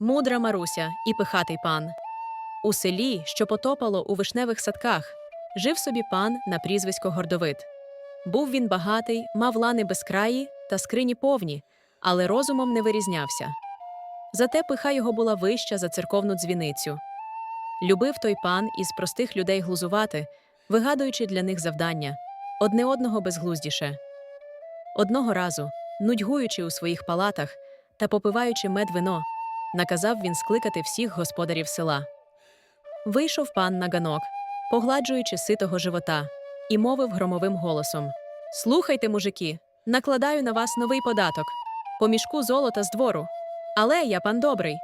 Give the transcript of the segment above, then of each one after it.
мудра Маруся і пихатий пан. У селі, що потопало у вишневих садках, жив собі пан на прізвисько Гордовит. Був він багатий, мав лани безкраї та скрині повні, але розумом не вирізнявся. Зате пиха його була вища за церковну дзвіницю. Любив той пан із простих людей глузувати, вигадуючи для них завдання, одне одного безглуздіше. Одного разу, нудьгуючи у своїх палатах та попиваючи мед вино, наказав він скликати всіх господарів села. Вийшов пан на ганок, погладжуючи ситого живота, і мовив громовим голосом: Слухайте, мужики, накладаю на вас новий податок, по мішку золота з двору. Але я пан добрий.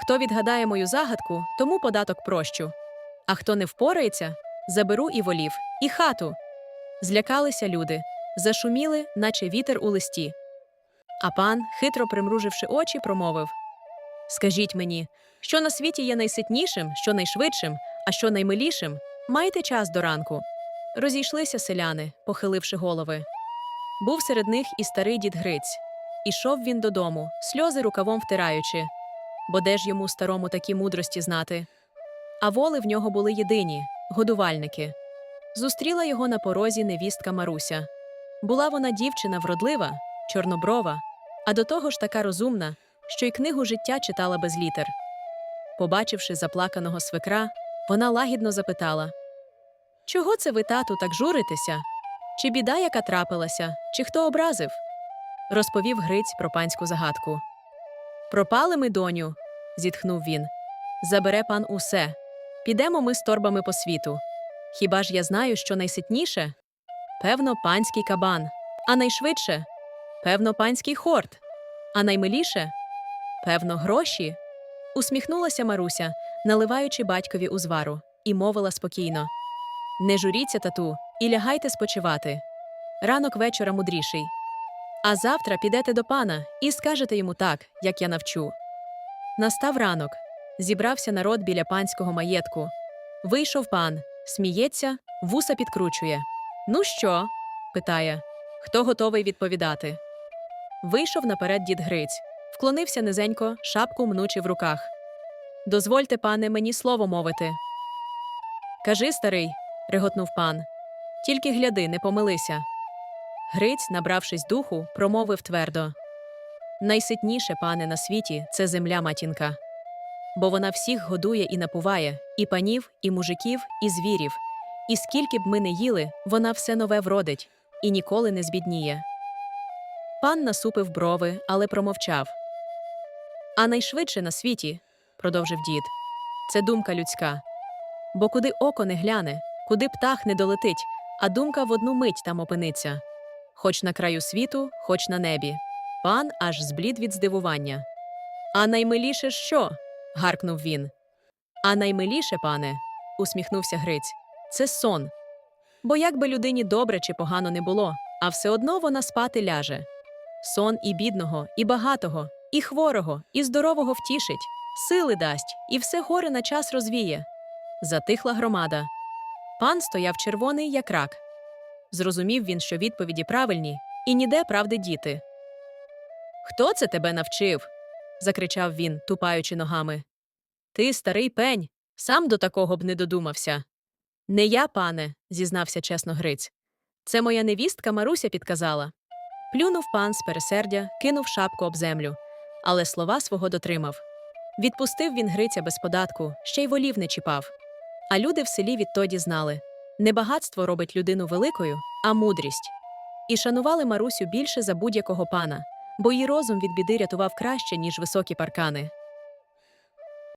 Хто відгадає мою загадку, тому податок прощу. А хто не впорається, заберу і волів, і хату. Злякалися люди, зашуміли, наче вітер у листі. А пан, хитро примруживши очі, промовив: Скажіть мені, що на світі є найситнішим, що найшвидшим, а що наймилішим? Майте час до ранку. Розійшлися селяни, похиливши голови. Був серед них і старий дід Гриць. Ішов він додому, сльози рукавом втираючи, бо де ж йому старому такі мудрості знати. А воли в нього були єдині годувальники. Зустріла його на порозі невістка Маруся. Була вона дівчина вродлива, чорноброва, а до того ж така розумна, що й книгу життя читала без літер. Побачивши заплаканого свекра, вона лагідно запитала: Чого це ви, тату, так журитеся? Чи біда, яка трапилася, чи хто образив? Розповів Гриць про панську загадку. Пропали ми, доню, зітхнув він. Забере пан усе. Підемо ми з торбами по світу. Хіба ж я знаю, що найситніше? Певно, панський кабан, а найшвидше певно, панський хорт, а наймиліше певно, гроші. Усміхнулася Маруся, наливаючи батькові узвару, і мовила спокійно: Не журіться, тату, і лягайте спочивати. Ранок вечора мудріший. А завтра підете до пана і скажете йому так, як я навчу. Настав ранок. Зібрався народ біля панського маєтку. Вийшов пан, сміється, вуса підкручує. Ну що? питає. Хто готовий відповідати? Вийшов наперед дід Гриць, вклонився низенько, шапку мнучи в руках. Дозвольте, пане, мені слово мовити. Кажи, старий, реготнув пан. Тільки гляди, не помилися. Гриць, набравшись духу, промовив твердо: Найситніше, пане, на світі, це земля матінка. Бо вона всіх годує і напуває, і панів, і мужиків, і звірів. І скільки б ми не їли, вона все нове вродить і ніколи не збідніє. Пан насупив брови, але промовчав. А найшвидше на світі, продовжив дід, це думка людська. Бо куди око не гляне, куди птах не долетить, а думка в одну мить там опиниться. Хоч на краю світу, хоч на небі. Пан аж зблід від здивування. А наймиліше що? гаркнув він. А наймиліше, пане, усміхнувся Гриць, це сон. Бо як би людині добре чи погано не було, а все одно вона спати ляже. Сон і бідного, і багатого, і хворого, і здорового втішить, сили дасть, і все горе на час розвіє. Затихла громада. Пан стояв червоний, як рак. Зрозумів він, що відповіді правильні, і ніде правди діти. Хто це тебе навчив? закричав він, тупаючи ногами. Ти, старий пень, сам до такого б не додумався. Не я, пане, зізнався чесно Гриць. Це моя невістка Маруся підказала. Плюнув пан з пересердя, кинув шапку об землю, але слова свого дотримав. Відпустив він Гриця без податку, ще й волів не чіпав. А люди в селі відтоді знали не багатство робить людину великою, а мудрість. І шанували Марусю більше за будь-якого пана, бо її розум від біди рятував краще, ніж високі паркани.